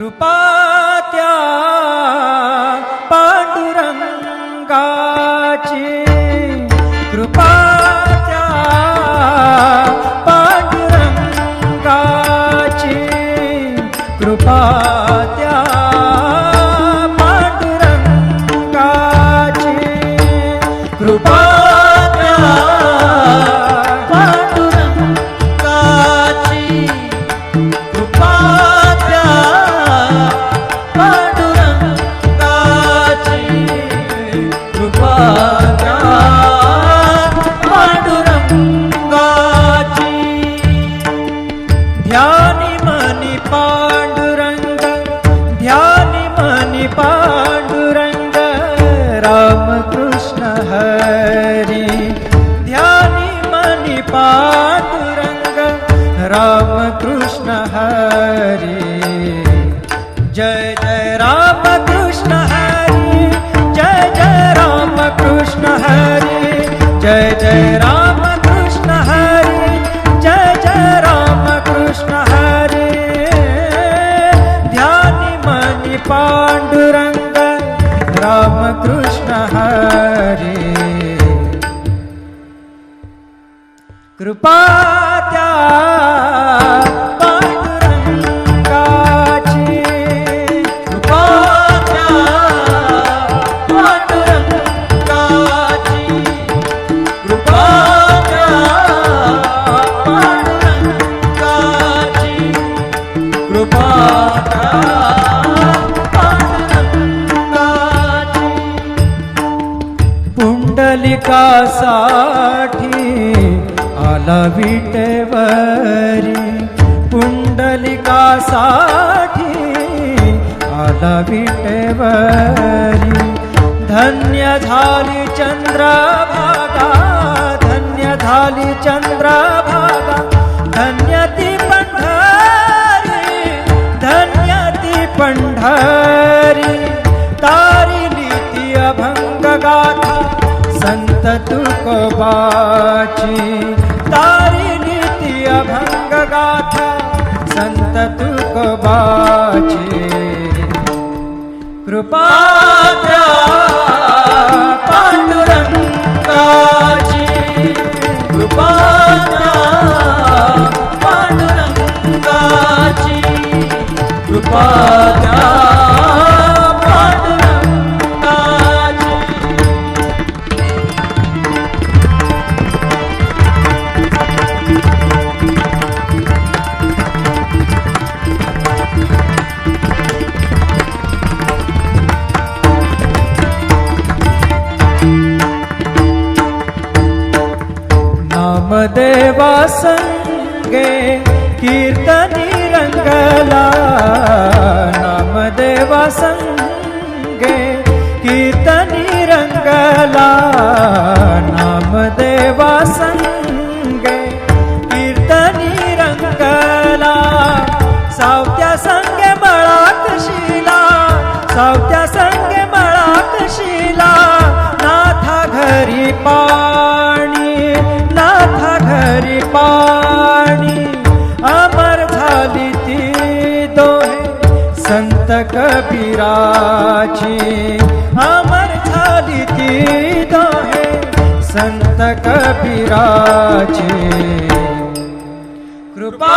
Rupa. Pandurang Ramakrishna हरे। कृपा त्या साठी आला विटेवरी. पुंडलिकासाठी आला विटेवरी. धन्य झाली चंद्रभागा धन्य झाली चंद्रभागा. धन्य ती पंढरी धन्य ती पंढरी. तारी ती अभंग गाथा संत तुकोबाची तारी नीती अभंग गाथा संत तुकोबाची. कृपा पांडुरंगाची कृपा गे कीर्तनी रंगला नामदेवा संगे कीर्तनी रंगला नामदेव देवाची अमर झाली ती दाहे संत कबीराची। कृपा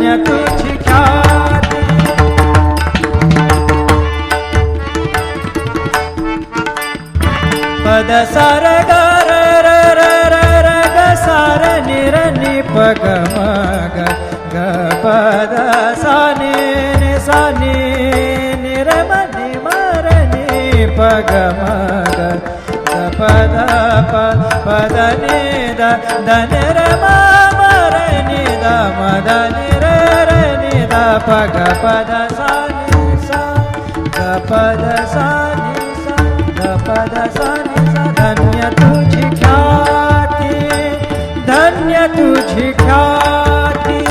पद सार ग र र र र र ग सार नि र नि प ग म ग ग पद सा नि नि सा नि नि र म नि म र नि प ग म ग ग पद प पद नि द द नि तुझी ख्याती.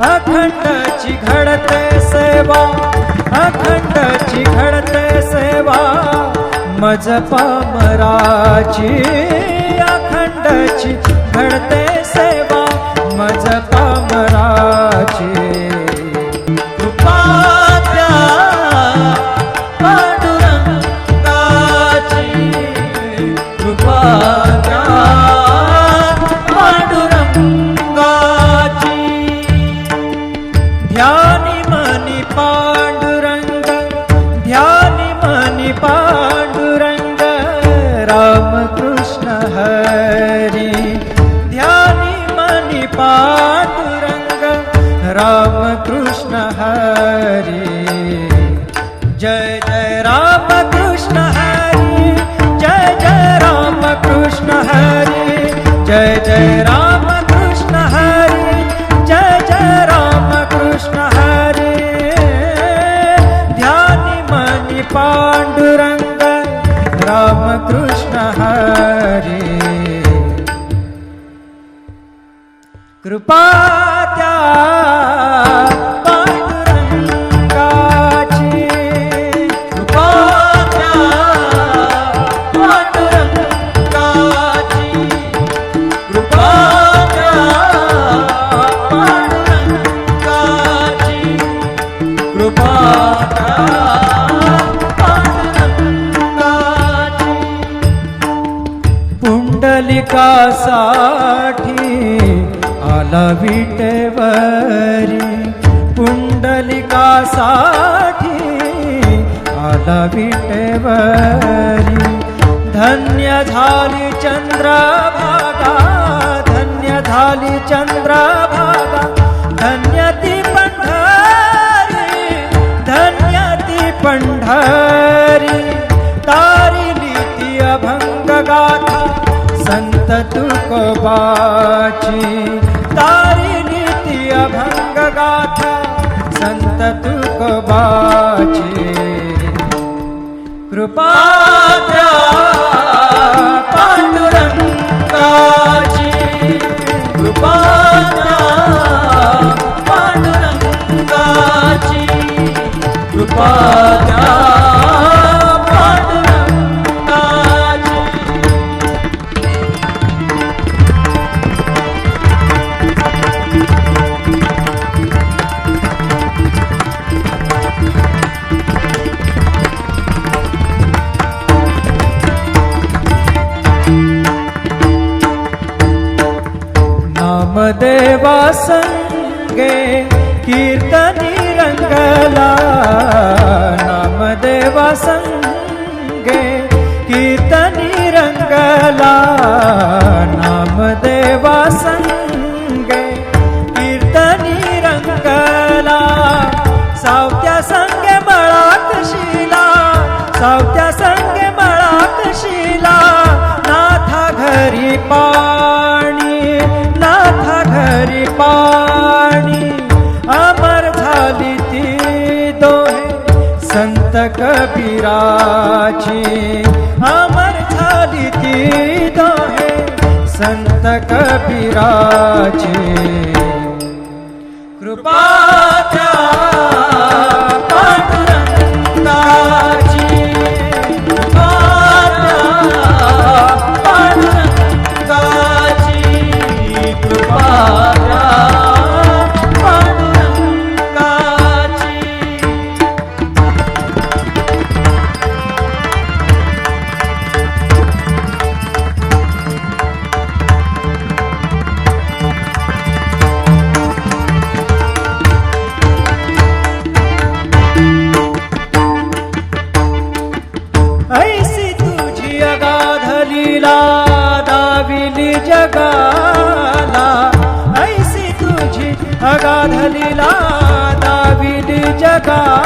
अखंडची घडते सेवा. अखंडची घडते सेवा. मज पामराची. अखंडची घडते सेवा. मज पामराची. कृपात्या पांडुरंगाची. कृपात्या मनी रामकृष्ण हरी कृपा त्या पुंडलिकासाठी आला विटेवरी. पुंडलिकासाठी आला विटेवरी. धन्य झाली चंद्रभागा धन्य झाली चंद्रभागा. धन्य ती पंढरी धन्य ती पंढरी. संत तुकोबाची तारी नीति अभंग गाथा संत तुकोबाची कृपा कबीराची अमर झाली ती दोहे संत कबीराची कृपा द्या जगाला ऐसी तुझी अगाधलीला दाविली जगा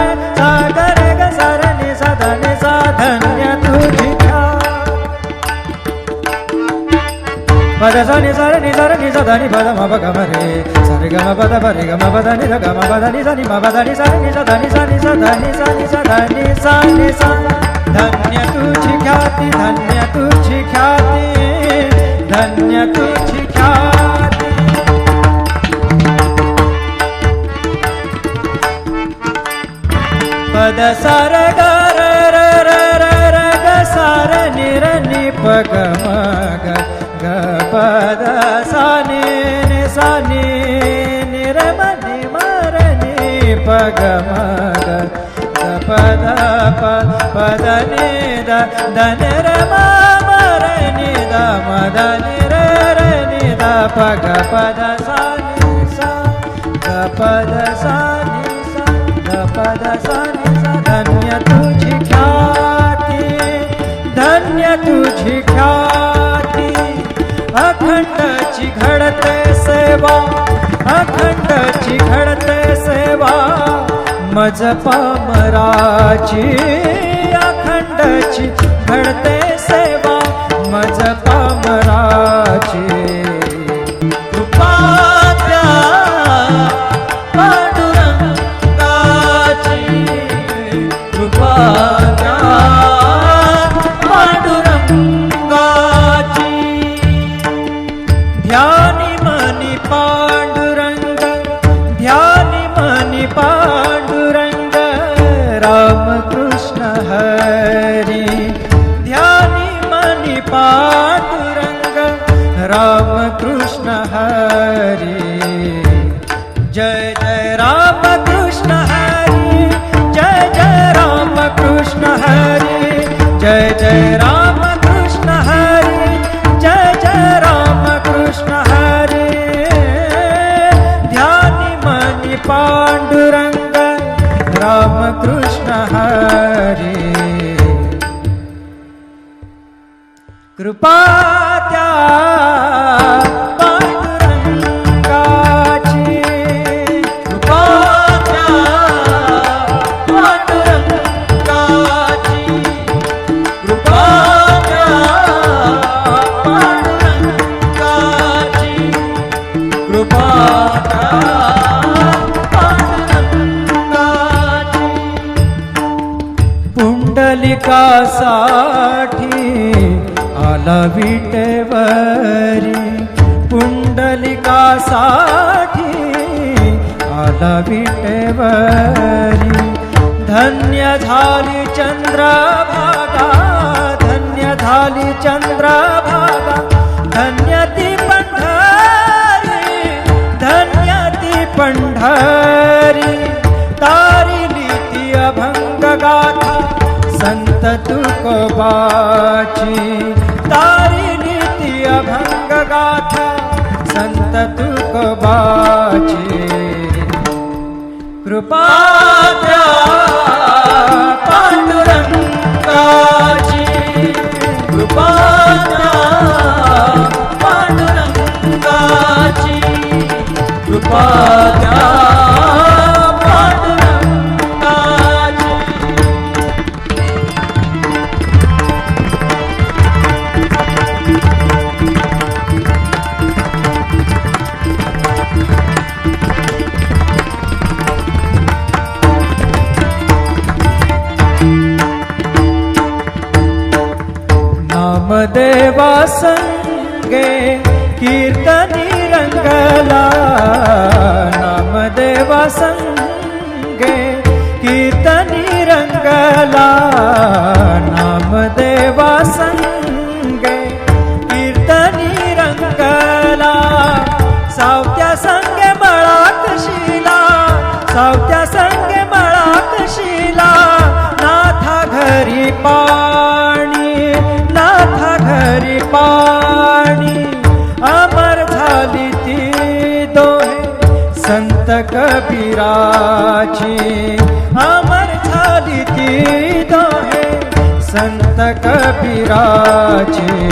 pada sa ni sa ni sa ni sa da ni pa ga ma re sa re ga ma ga ma pa da ni da ga ma pa da ni sa ni ma pa da ni sa ni sa da ni sa ni sa ಗ ಸಾನಿ ಸಾನಿ ನಿರಮನಿ ಮರಣಿ ಪಗ ಮಗ ಪದ ಪದ ನಿದ ಧನರ ಮರಣಿ the ಮದ ನಿರರಣಿ the ಪಗ ಪದ ಸಾನಿ ಸಾ ಪದ ಸಾನಿ ಸಾ ಪದ ಸಾನಿ ಸ ಧನ್ಯ ತು घडते सेवा अखंडची घडते सेवा. मज पामराची अखंडची घडते सेवा मज कृपा विटेवरी धन्य झाली चंद्रभागा धन्य झाली चंद्रभागा। धन्य ती पंढरी धन्य ती पंढरी। तारिली ती अभंग गाथा संत तुकोबाची। तारिली ती अभंग गाथा संत तुकोबाची। कृपात्रा पाण्डुरङ्गा संगे कीर्तनी रंगला नामदेवा कबीराची अमर झाली ती दोहे संत कबीराची.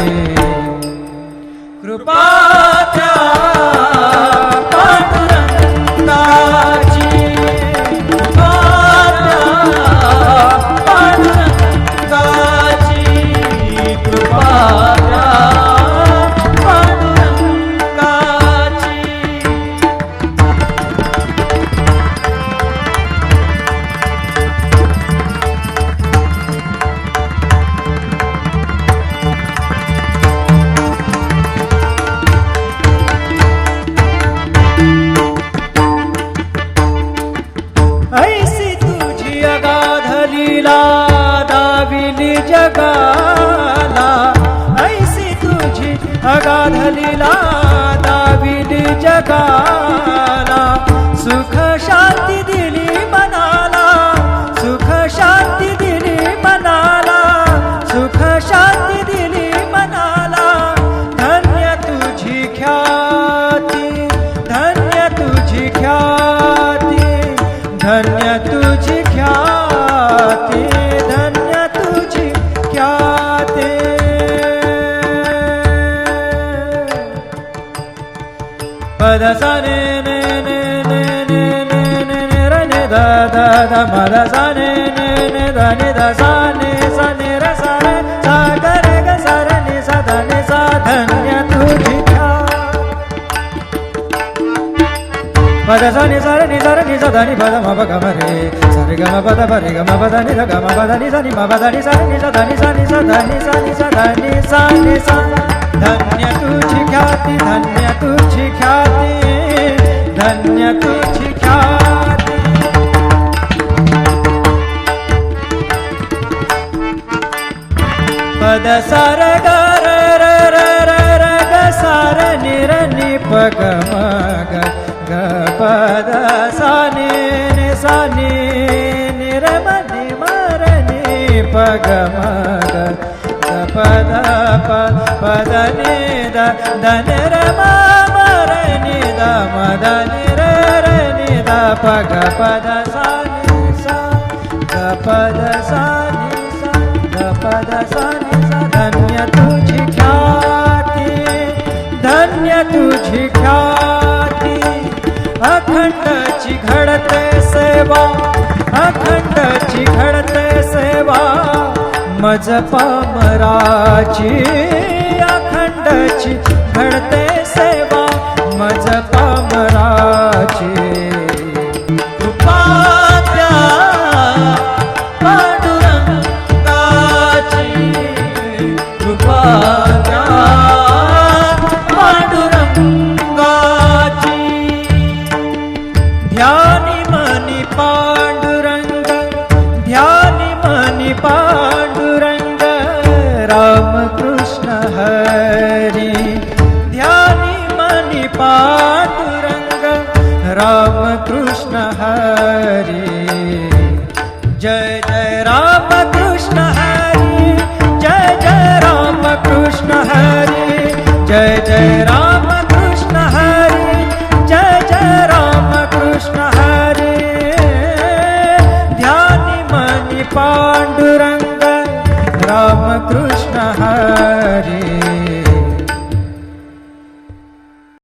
ऐसी तुझी अगाध लीला दाविली जगा पद सा ने ने ने ने ने ने ने ने र ने द द द म द सा ने ने ने द नि द सा ने सा ने र सा रे सा ग रे ग सा रे सा सा धन्य तुझी ख्याती पद सा नि सा रे नि सा रे नि सा ध नि पद म प ग म रे सा रे ग म रे ग म नि ध ग म प द नि सा नि म प नि सा रे सा नि सा नि सा नि सा नि सा नि सा नि सा धन्य तुी धन्य तु ख्याति धन्य तुिख्याति पद सर गर रग सर निर निपग मग ग पद सारग सारमगनि सिरमी मार पगम मदनी दा धन र मरणी दा मदनी र रणी दा पग पद सानी सा ग पद सानी सा ग पद सानी सा धन्य तुझी ख्याती धन्य तुझी ख्याती अखंडची घडते सेवा अखंडची घडते सेवा मज पामराची अखंडची घडते सेवा मज पामराची. कृपा त्या पांडुरंगाची. कृपा त्या पांडुरंगाची. ध्यानी मनी पांडुरंग ध्यानी मनी पांडुरंग